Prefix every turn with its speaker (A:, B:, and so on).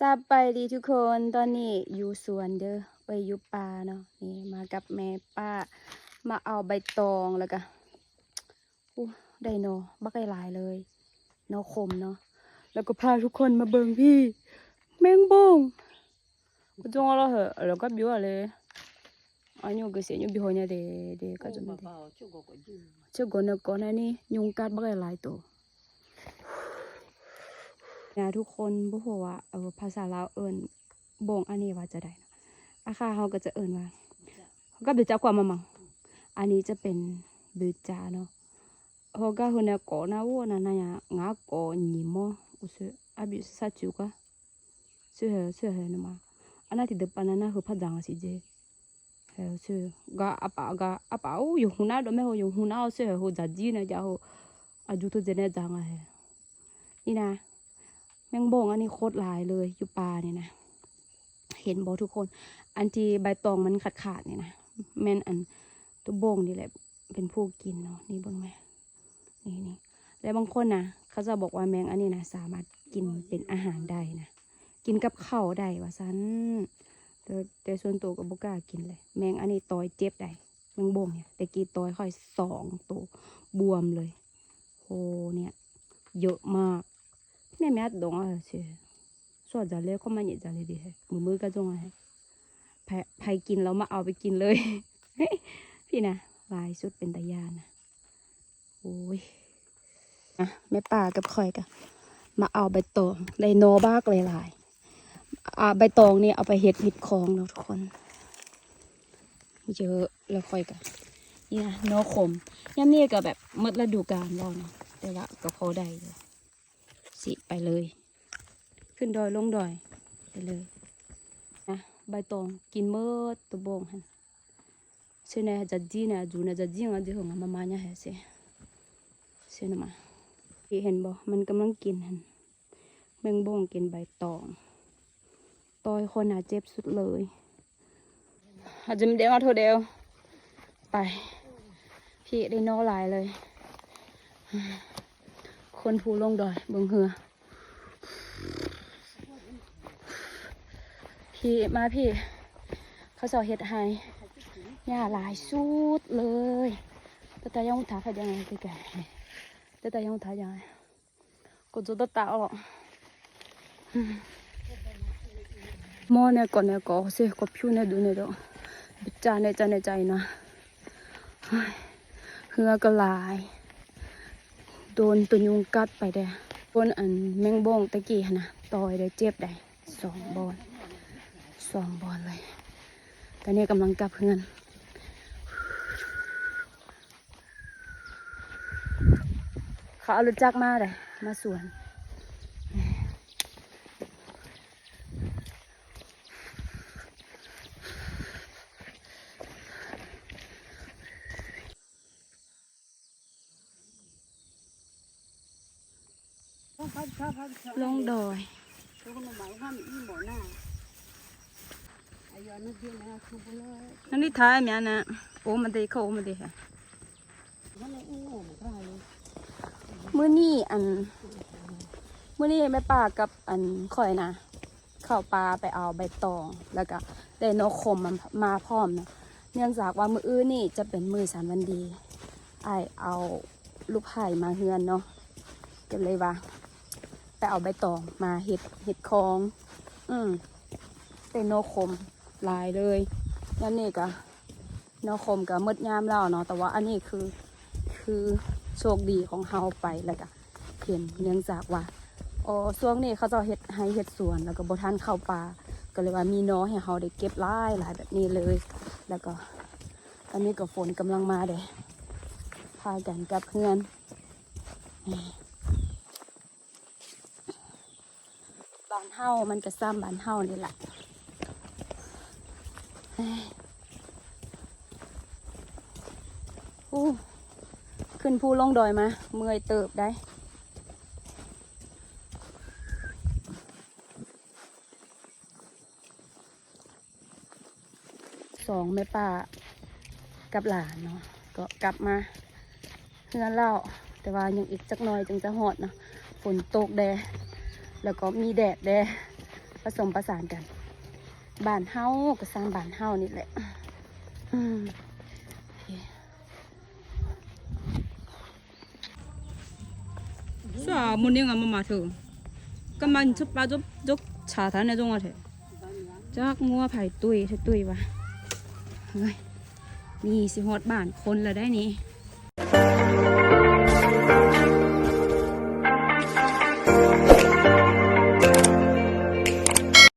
A: สบายดีทุกคนตอนนี้อยู่สวนเด้อไปอยู่ป่าเนาะนี่มากับแม่ป้า มาเอาใบตองแล้วก็อู้ได้หนอบักไก่หลายเลยหนอขมเนาะแล้วก็พาทุกคนมาเบิ่งพี่แมงบงก็จงเอาละเหอะแล้วก็บิวอะไรอันนี้ก็เสียอยู่บิวเนี่ยเดเดก็จะไม่ได้เจ้าก่อนเนอะก่อนหน้านี้ยุงกัดบักหลายตัว นะทุกคนบุหัวเออภาษาลาวเอิญบ่งอันนี้ว่าจะได้นะอาคาเขาก็จะเอิญว่าเขาก็บิดจ้ากว่ามามังอันนี้จะเป็นบิดจ้าเนาะเขาก็หัวเนี่ยก่อนะวัวนะนายงาก่อหนีมออุสอาบิสัจจุกะสื่อเหรอสื่อเหรอนะมาอันนั้นที่เด็กปันานะเขาพัดดังสิเจเออสื่อก็อาปาก็อาปาอูยู่หัวหน้าดมเขาอยู่หัวหน้าเสือเขาจัดจีนะจ้าเขาอายุตัวเจเนจังอะเหรอนี่นะ มงบงอันนี้โคตรหลายเลยอยู่ป่าเนี่ยนะเห็นบอทุกคน อันที่ใบตองมันขาดขาดๆเนี่ยนะแม่นอันตัวบงนี่แหละ เป็นผู้กินเนาะนี่เบิ่งไหมนี่นี่แล้วบางคนนะเขาจะบอกว่าแมงอันนี้นะสามารถกินเป็นอาหารได้นะกินกับข้าวได้ว่าซันแต่แต่ส่วนตัวก็บ่กล้ากินเลย แมงอันนี้ตอยเจ็บได้แมงบงเนี่ยแต่กี้ตอยค่อยสองตัวบวมเลยโอ้เนี่ย เยอะมาก แม่แม่ดงอะเชสวดจะเล่ก็มาเนี่ยจะเลยดีให้มือมือก็จงอะให้ใครใครกินแล้วมาเอาไปกินเลย พี่นะลายสุดเป็นตายานะโอ้ยอะแม่ป่ากับคอยกันมาเอาใบตองไดโนบ้ากหลายๆอาใบตองนี่เอาไปเห็ดหิดคองเนาะทุกคนเยอะแล้วคอยกันนี่นะโนขมย่ำนี่ก็แบบมดฤดูกาลแล้วเนาะแต่ว่าก็พอได้อยู่ สิไปเลย ขึ้นดอยลงดอยไปเลยนะใบตองกินเมื่อตัวบงหันเช่นนะจัดจีนะจูนะจัดจีงอะจีหงมามาเนี่ยเสียเช่นมาพี่เห็นบ่มันกำลังกินหันแมงบงกินใบตองตอยคนอะเจ็บสุดเลยอาจจะม่ได้มาโทษเดียวไป พี่ได้นอหลายเลย คนภูลงดอยเบิงเหือ พี่มาพี่ เขาสอเห็ดให้หญ้าหลายสุดเลยแต่ตายังถาพัดยังไงพี่แกแต่แตายังถายังไงก็จะตัดตาออกมอเนี่ยก่อนเนี่ยก็เสียก็ผิวเนี่ยดูเนี่ยดอกบิจาในใจในใจนะเฮ้ยเหือก็หลาย โดนตัวยุงกัดไปเด้โดนอันแมงบงตะกี้นนะต่อยได้เจ็บได้สองบอลสองบอลเลยตอนนี้กำลังกลับเพื่อนเขาเอารถจักรมาเลยมาสวน ลงดอยนั่นนี่ท้ายเมียนะโอ้มันได้เข้ามันได้ค่ะมื้อนี้อันมื้อนี้แม่ป้ากับอันข่อยนะเข้าป่าไปเอาใบตองแล้วก็ได้นกขมมันมาพร้อมเนาะเนื่องจากว่ามื้ออื่นนี่จะเป็นมื้อสามวันดีไอายเอาลูกไผ่มาเฮือนเนาะก็เลยว่า ไปเอาใบตองมาเห็ดเห็ดคอง อืมเป็นโนคมลายเลยนั่นนี่ก็โนคมกับมดยามแล้วเนาะแต่ว่าอันนี้คือคือโชคดีของเฮาไปแล้วก็เห็นเนื่องจากว่าอ๋อช่วงนี้เขาจะเห็ดให้เห็ดสวนแล้วก็บทันเข้าป่าก็เลยว่ามีน้อให้เฮาได้เก็บหลายหลายแบบนี้เลย แล้วก็ตอนนี้ก็ฝนกำลังมาเด้พากันกับเพื่อน บ้านเฮามันก็ซ้ำบ้านเฮานี่แหละอู้ขึ้นภูลงดอยมา เมื่อยเติบได้สองแม่ป้ากับหลานเนาะก็กลับมาเฮือนเล่าแต่ว่ายังอีกจักหน่อยจึงจะหอดเนาะฝนตกแดด แล้วก็มีแดดแดผสมประสานกันบานเฮาก็สร้างบานเฮานี่แหละอืมสามุนิงอามามาถอะก็มันชุบปลาจุบจุกชาทันในตรงอเถอะจักงัวไผ่ตุยเถ้าตุยวะเฮ้ยนี่สิหอดบานคนละได้นี้